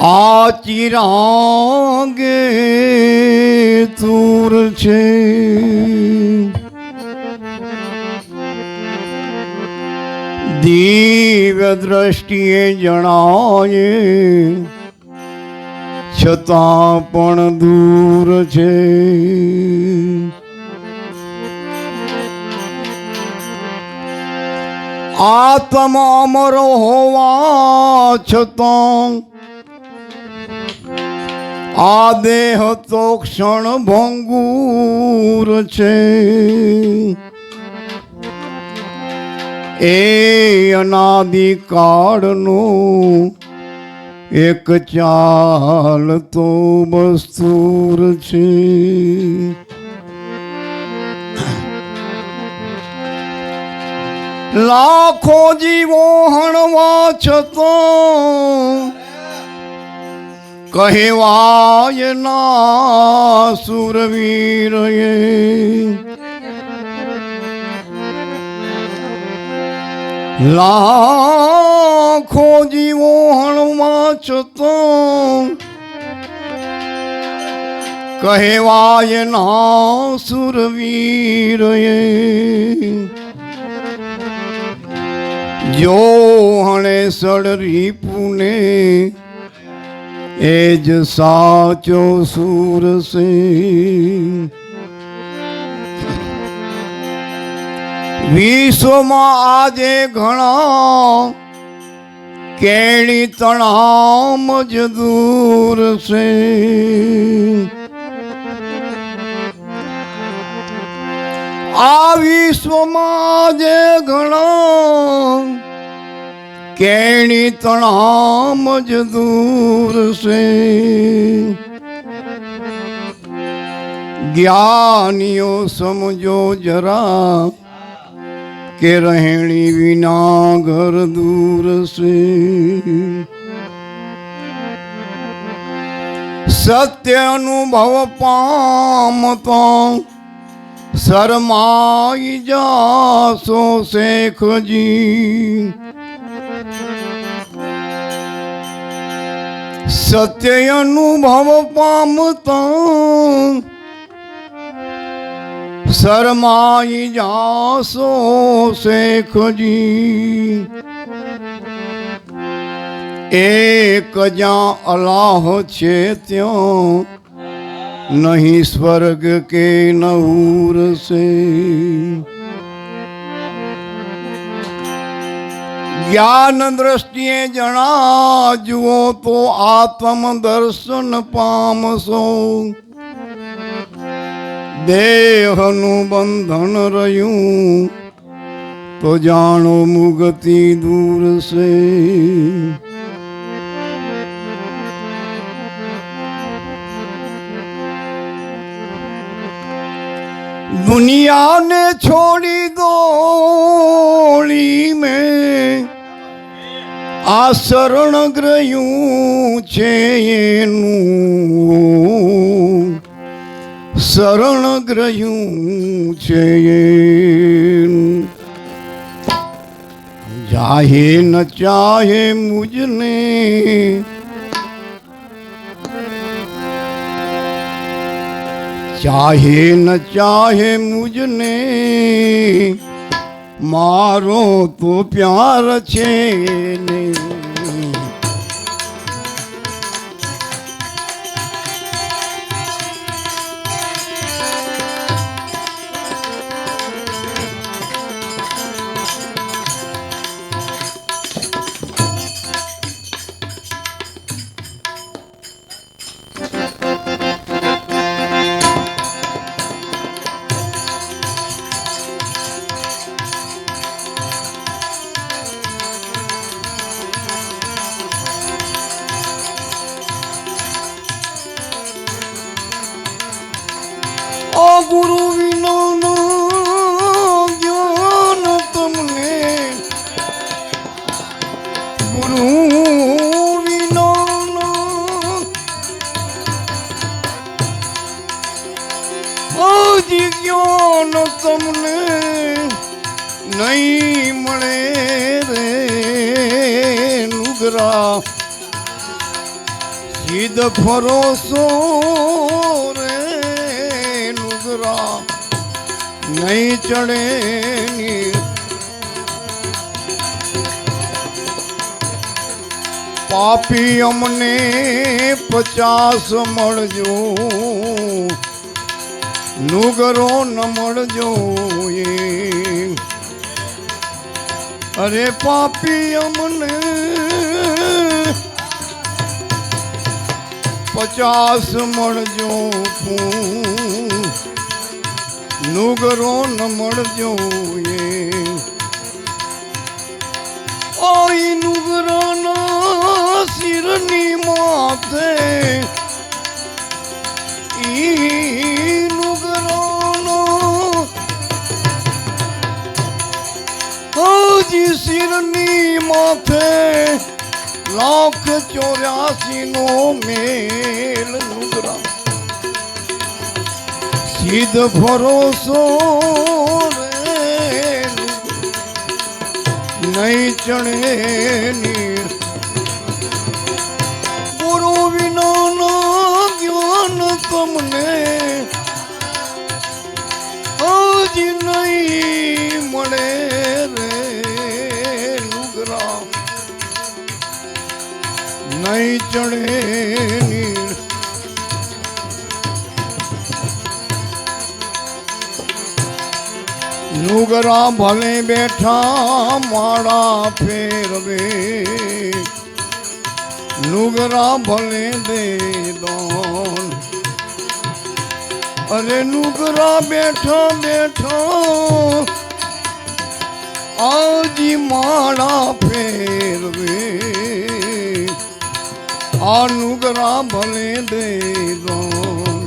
આ ચિરાગે તુર છે. દિવ્ય દ્રષ્ટિએ જણાય, છતાં પણ દૂર છે. આત્મા અમર હોવા છતાં આ દેહ તો ક્ષણ ભંગુર છે. એ અનાદિ કાળનું એક ચાલ તો બસ્તુર છે. લાખો જીવો હણવા છતાં કહેવાય ના સુરવીર લાખો જીવો હણમાં છતો કહેવાય ના સુરવીર જો હણે સડરી પુને એ જ સાચો સુર વિશ્વમાં આજે ઘણા કેણી તણામ જ દૂર છે આ વિશ્વમાં જે ઘણા કેણી તણામ જ દૂર છે. જ્ઞાનીઓ સમજો જરા કે રહેણી વિના ઘર દૂર છે. સત્ય અનુભવ પામતો શરમાઈ જાસો શેખજી. સત્ય અનુભવ પામતા શરમાઈ જાસો શેખજી. એક જ્યાં અલાહ છે ત્યાં નહીં સ્વર્ગ કે નહુર છે જ્ઞાન દ્રષ્ટિએ જણાજવો તો આત્મ દર્શન પામશો દેહનું બંધન રહ્યું તો જાણો મુગતિ દૂર છે દુનિયાને છોડી દોડી મેં આ શરણ ગ્રહ્યું છે એનું. શરણ ગ્રહ્યું છે એનું. ચાહે ન ચાહે મુજને. ચાહે ન ચાહે મુજને. મારો તો પ્યાર છે ને. તમને નહીં મળે રે નુગરા. સીધ ફરોસો રે નુગરા. નહીં ચડે પાપી અમને પચાસ મળજો. નુગરો ન મળજો અરે પાપી અમને પચાસ મળજો. નુગરો ન મળજો ઓય નુગરાના શિરની ચોર્યાસી નો મેલ નુગરા. સીધ ભરોસો નહીં ચણે ની નહીં ચણે નુગરા ભલે બેઠા માળા ફેરવે. નુગરા ભલે દે દોન. અરે નુગરા બેઠો બેઠો આજી માળા ફેરવે. આ નુગરા ભલે દે દોન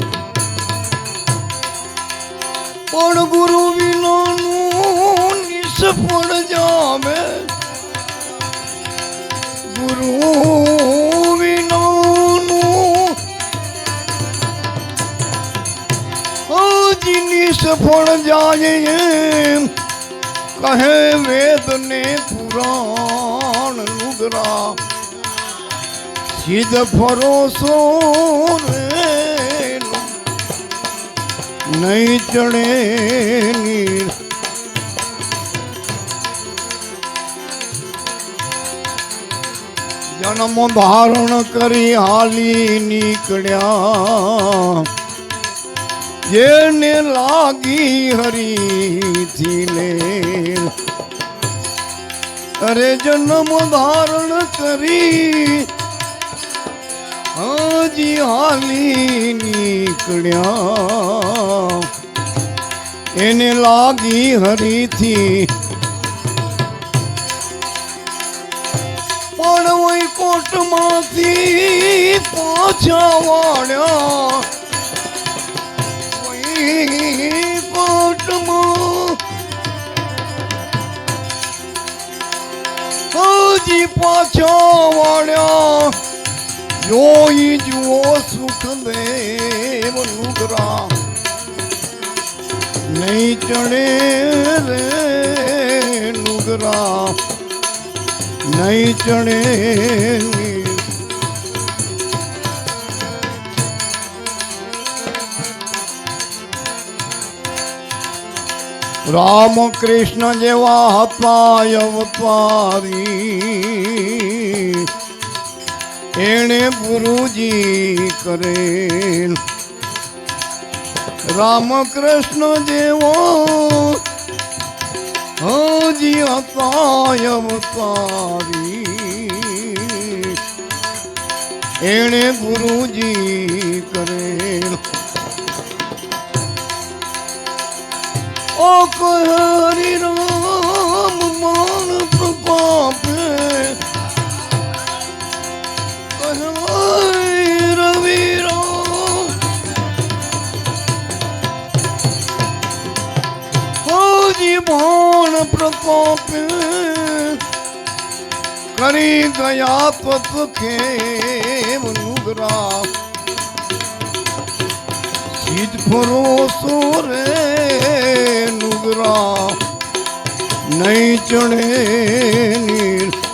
પણ ગુરુ વિનોનું નિષ્ફળ જામે. ગુરુ નિષ્ફળ જાય એમ. કહે વેદ ને પુરાણ નુગરા ભરોસો રે નહીં ચડે જન્મ ધારણ કરી હાલી નીકળ્યા. જેને લાગી હરીથી લે અરે જન્મ ધારણ કરી હજી હાલી નીકળ્યા. એને લાગી હરીથી. પણ વૈકોટમાંથી પાછા વાળ્યા. વૈકોટમાં હજી પાછા વાળ્યા. જોઈ જુઓ સુખ દેવ નુગરા નહીં ચડે રે નુગરા નહીં ચડે રામ કૃષ્ણ જેવા હતા અવતારી એણે ગુરુજી કરેલ. રામકૃષ્ણ જેવો હજી હતા અવતારી. એણે ગુરુજી કરેલ. ઓ હરી રામ હજી પ્રકોપ કરી ગયા તત કેમ નુગરા સિદ્ધ ફરો સોરે નુગરા નહીં ચણે ની